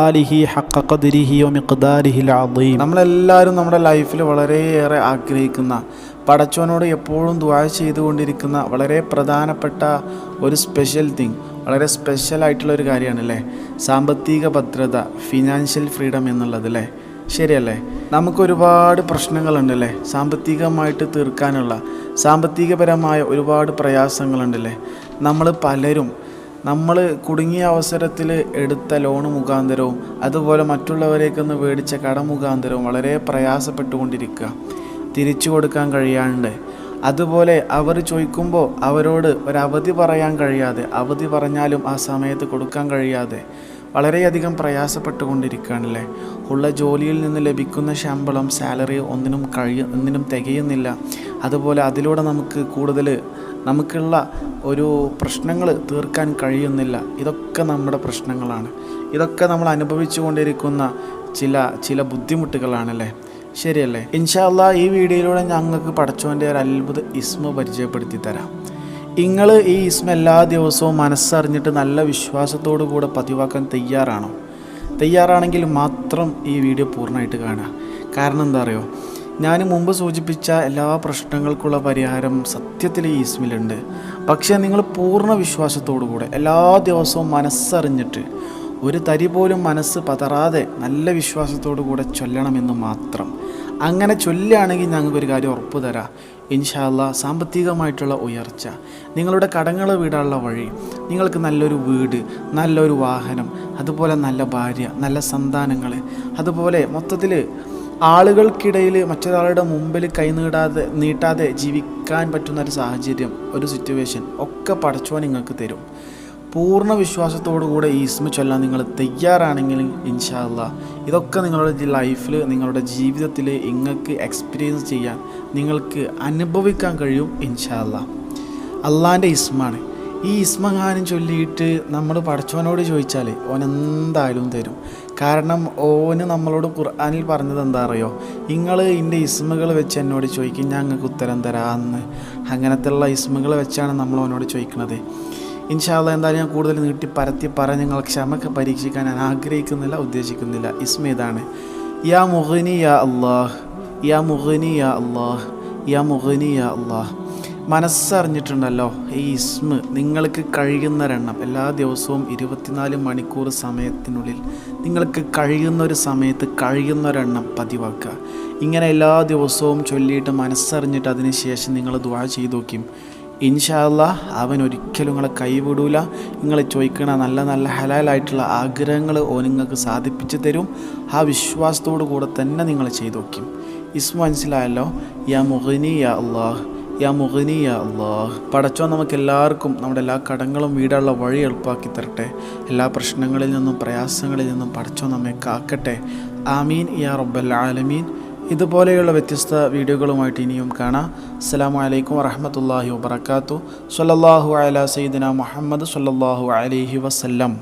ആലിഹി ഖദ്രിഹി നമ്മളെല്ലാവരും നമ്മുടെ ലൈഫിൽ വളരെയേറെ ആഗ്രഹിക്കുന്ന പടച്ചവനോട് എപ്പോഴും ദുആ ചെയ്തുകൊണ്ടിരിക്കുന്ന വളരെ പ്രധാനപ്പെട്ട ഒരു സ്പെഷ്യൽ തിങ് വളരെ സ്പെഷ്യൽ ആയിട്ടുള്ള ഒരു കാര്യമാണ് അല്ലേ? സാമ്പത്തിക ഭദ്രത ഫിനാൻഷ്യൽ ഫ്രീഡം എന്നുള്ളത് അല്ലേ? ശരിയല്ലേ? നമുക്ക് ഒരുപാട് അല്ലേ? സാമ്പത്തികമായിട്ട് തീർക്കാനുള്ള സാമ്പത്തികപരമായ ഒരുപാട് പ്രയാസങ്ങളുണ്ടല്ലേ നമ്മൾ പലരും നമ്മൾ കുടുങ്ങിയ അവസരത്തിൽ എടുത്ത ലോണ് മുഖാന്തരവും അതുപോലെ മറ്റുള്ളവരേക്കൊന്ന് മേടിച്ച കടം മുഖാന്തരവും വളരെ പ്രയാസപ്പെട്ടുകൊണ്ടിരിക്കുക. തിരിച്ചു കൊടുക്കാൻ കഴിയാണ്ട്. അതുപോലെ അവർ ചോദിക്കുമ്പോൾ അവരോട് ഒരവധി പറയാൻ കഴിയാതെ അവധി പറഞ്ഞാലും ആ സമയത്ത് കൊടുക്കാൻ കഴിയാതെ വളരെയധികം പ്രയാസപ്പെട്ടുകൊണ്ടിരിക്കുകയാണല്ലേ? ഉള്ള ജോലിയിൽ നിന്ന് ലഭിക്കുന്ന ശമ്പളം സാലറി ഒന്നിനും കഴിയ ഒന്നിനും തികയുന്നില്ല. അതുപോലെ അതിലൂടെ നമുക്ക് കൂടുതൽ നമുക്കുള്ള ഒരു പ്രശ്നങ്ങൾ തീർക്കാൻ കഴിയുന്നില്ല. ഇതൊക്കെ നമ്മുടെ പ്രശ്നങ്ങളാണ്. ഇതൊക്കെ നമ്മൾ അനുഭവിച്ചു കൊണ്ടിരിക്കുന്ന ചില ചില ബുദ്ധിമുട്ടുകളാണല്ലേ? ശരിയല്ലേ? ഇൻഷാല്ല ഈ വീഡിയോയിലൂടെ ഞങ്ങൾക്ക് പടച്ചോന്റെ ഒരു അത്ഭുത ഇസ്മ പരിചയപ്പെടുത്തി തരാം. നിങ്ങൾ ഈ ഇസ്മ എല്ലാ ദിവസവും മനസ്സറിഞ്ഞിട്ട് നല്ല വിശ്വാസത്തോടു കൂടെ പതിവാക്കാൻ തയ്യാറാണോ? തയ്യാറാണെങ്കിൽ മാത്രം ഈ വീഡിയോ പൂർണമായിട്ട് കാണുക. കാരണം എന്താ അറിയോ? ഞാൻ മുമ്പ് സൂചിപ്പിച്ച എല്ലാ പ്രശ്നങ്ങൾക്കുള്ള പരിഹാരം സത്യത്തിൽ ഈ ഇസ്മിലുണ്ട് പക്ഷേ നിങ്ങൾ പൂർണ വിശ്വാസത്തോടു കൂടെ എല്ലാ ദിവസവും മനസ്സറിഞ്ഞിട്ട് ഒരു തരി പോലും മനസ്സ് പതറാതെ നല്ല വിശ്വാസത്തോടു കൂടെ ചൊല്ലണമെന്ന് മാത്രം. അങ്ങനെ ചൊല്ലുകയാണെങ്കിൽ ഞങ്ങൾക്കൊരു കാര്യം ഉറപ്പ് തരാം. ഇൻഷാല്ല സാമ്പത്തികമായിട്ടുള്ള ഉയർച്ച നിങ്ങളുടെ കടങ്ങൾ വീടാനുള്ള വഴി നിങ്ങൾക്ക് നല്ലൊരു വീട് നല്ലൊരു വാഹനം അതുപോലെ നല്ല ഭാര്യ നല്ല സന്താനങ്ങൾ അതുപോലെ മൊത്തത്തിൽ ആളുകൾക്കിടയിൽ മറ്റൊരാളുടെ മുമ്പിൽ കൈ നീടാതെ നീട്ടാതെ ജീവിക്കാൻ പറ്റുന്ന ഒരു സാഹചര്യം ഒരു സിറ്റുവേഷൻ ഒക്കെ പടച്ചുവാൻ നിങ്ങൾക്ക് തരും. പൂർണ വിശ്വാസത്തോടു കൂടെ ഈ ഇസ്മ ചൊല്ലാൻ നിങ്ങൾ തയ്യാറാണെങ്കിൽ ഇൻഷാല്ല ഇതൊക്കെ നിങ്ങളുടെ ലൈഫിൽ നിങ്ങളുടെ ജീവിതത്തിൽ നിങ്ങൾക്ക് എക്സ്പീരിയൻസ് ചെയ്യാൻ നിങ്ങൾക്ക് അനുഭവിക്കാൻ കഴിയും ഇൻഷാല്ല അള്ളാന്റെ ഇസ്മാണ് ഈ ഇസ്മങ്ങാനും ചൊല്ലിയിട്ട് നമ്മൾ പഠിച്ചവനോട് ചോദിച്ചാൽ ഓൻ എന്തായാലും തരും. കാരണം ഓന് നമ്മളോട് ഖുർആാനിൽ പറഞ്ഞത് എന്താ അറിയോ? നിങ്ങൾ ഇന്റെ ഇസ്മുകൾ വെച്ച് എന്നോട് ചോദിക്കും നിങ്ങൾക്ക് ഉത്തരം തരാമെന്ന് അങ്ങനത്തെയുള്ള ഇസ്മുകൾ വെച്ചാണ് നമ്മൾ അവനോട് ചോദിക്കുന്നത് ഇൻഷാല്ല എന്തായാലും ഞാൻ കൂടുതൽ നീട്ടി പരത്തി പറഞ്ഞ് നിങ്ങൾ ക്ഷമക്ക് പരീക്ഷിക്കാൻ ഞാൻ ആഗ്രഹിക്കുന്നില്ല ഉദ്ദേശിക്കുന്നില്ല. ഇസ്മ ഇതാണ്. യാ മുഹനി യാ അള്ളാഹ് യാ മുഹനി യാ അള്ളാഹ് യാ മുഹനി യാ അള്ളാഹ് മനസ്സറിഞ്ഞിട്ടുണ്ടല്ലോ ഈ ഇസ്മ. നിങ്ങൾക്ക് കഴിയുന്നൊരെണ്ണം എല്ലാ ദിവസവും ഇരുപത്തിനാല് മണിക്കൂർ സമയത്തിനുള്ളിൽ നിങ്ങൾക്ക് കഴിയുന്ന ഒരു സമയത്ത് കഴിയുന്നൊരെണ്ണം പതിവാക്കുക. ഇങ്ങനെ എല്ലാ ദിവസവും ചൊല്ലിയിട്ട് മനസ്സറിഞ്ഞിട്ട് അതിന് ശേഷം നിങ്ങൾ ദ്വാ ചെയ്തു നോക്കും ഇൻഷാല്ല അവൻ ഒരിക്കലും നിങ്ങളെ കൈവിടൂല. നിങ്ങൾ ചോദിക്കണ നല്ല നല്ല ഹലാലായിട്ടുള്ള ആഗ്രഹങ്ങൾ ഓ നിങ്ങൾക്ക് സാധിപ്പിച്ചു തരും. ആ വിശ്വാസത്തോടു കൂടെ തന്നെ നിങ്ങൾ ചെയ്തു നോക്കും ഇസ്മ മനസ്സിലായല്ലോ? യാ മുഹനി യാ അള്ളാഹ് യാ മുഹനി യാ അള്ളാഹ് പടച്ചോ നമുക്ക് എല്ലാവർക്കും നമ്മുടെ എല്ലാ കടങ്ങളും വീടാനുള്ള വഴി എളുപ്പമാക്കി തരട്ടെ. എല്ലാ പ്രശ്നങ്ങളിൽ നിന്നും പ്രയാസങ്ങളിൽ നിന്നും പടച്ചോ നമ്മെ കാക്കട്ടെ. ആമീൻ യാ റബ്ബൽ ആലമീൻ. ഇതുപോലെയുള്ള വ്യത്യസ്ത വീഡിയോകളുമായിട്ട് ഇനിയും കാണാം. അസ്സാം വലൈക്കും വറഹമത്തല്ലാഹി വബർക്കാത്തു സല്ലാഹു അല സയ്യിദിന മുഹമ്മദ് സല്ലാഹു അലഹി വസല്ലം.